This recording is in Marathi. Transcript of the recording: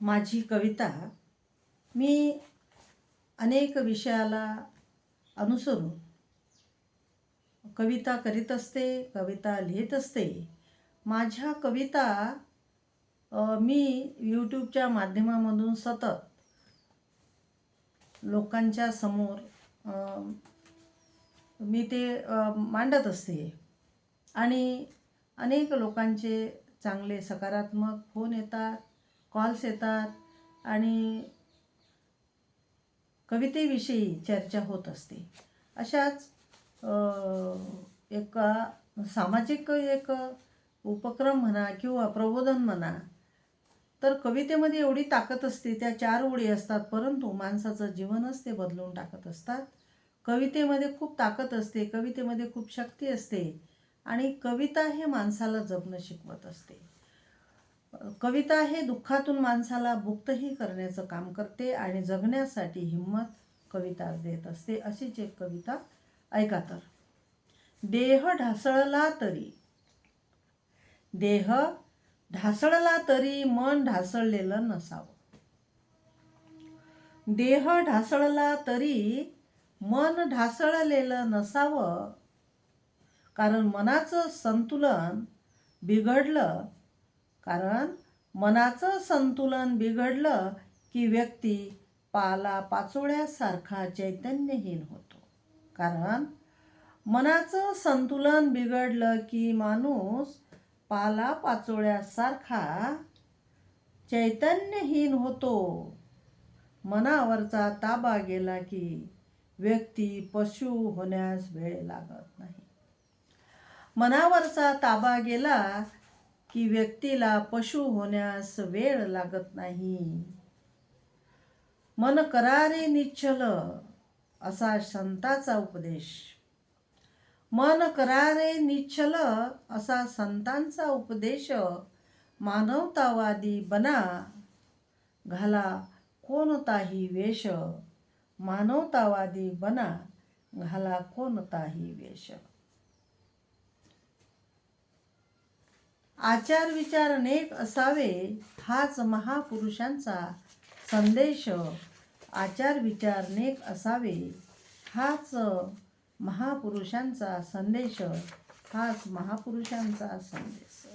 माझी कविता मी अनेक विषयाला अनुसरून कविता करीत असते कविता लिहित असते. माझ्या कविता मी यूट्यूबच्या माध्यमामधून सतत लोकांच्या समोर मी ते मांडत असते. आणि अनेक लोकांचे चांगले सकारात्मक फोन येतात. कॉल्स येतात आणि कवितेविषयी चर्चा होत असते. अशाच एका सामाजिक एक उपक्रम म्हणा किंवा प्रबोधन म्हणा तर कवितेमध्ये एवढी ताकद असते त्या चार ओळी असतात परंतु माणसाचं जीवनच ते बदलून टाकत असतात. कवितेमध्ये खूप ताकद असते कवितेमध्ये खूप शक्ती असते आणि कविता हे माणसाला जगणं शिकवत असते. कविता हे दुःखातून माणसाला मुक्तही करण्याचं काम करते आणि जगण्यासाठी हिंमत कविता देत असते अशीच एक कविता ऐका तर. देह ढासळला तरी देह ढासळला तरी मन ढासळलेलं नसावं. देह ढासळला तरी मन ढासळलेलं नसावं. कारण मनाचं संतुलन बिघडलं कारण मनाचं संतुलन बिघडलं की व्यक्ती पाला पाचोळ्यासारखा चैतन्यहीन होतो. कारण मनाचं संतुलन बिघडलं की माणूस पाला पाचोळ्यासारखा चैतन्यहीन होतो. मनावरचा ताबा गेला की व्यक्ती पशु होण्यास वेळ लागत नाही. मनावरचा ताबा गेला की व्यक्तीला पशु होण्यास वेळ लागत नाही. मन करारे निश्चल असा संताचा उपदेश. मन करारे निश्चल असा संतांचा उपदेश. मानवतावादी बना घाला कोणताही वेश. मानवतावादी बना घाला कोणताही वेश. आचार विचार नेक असावे हाच महापुरुषांचा संदेश. आचार विचार नेक असावे हाच महापुरुषांचा संदेश हाच महापुरुषांचा संदेश.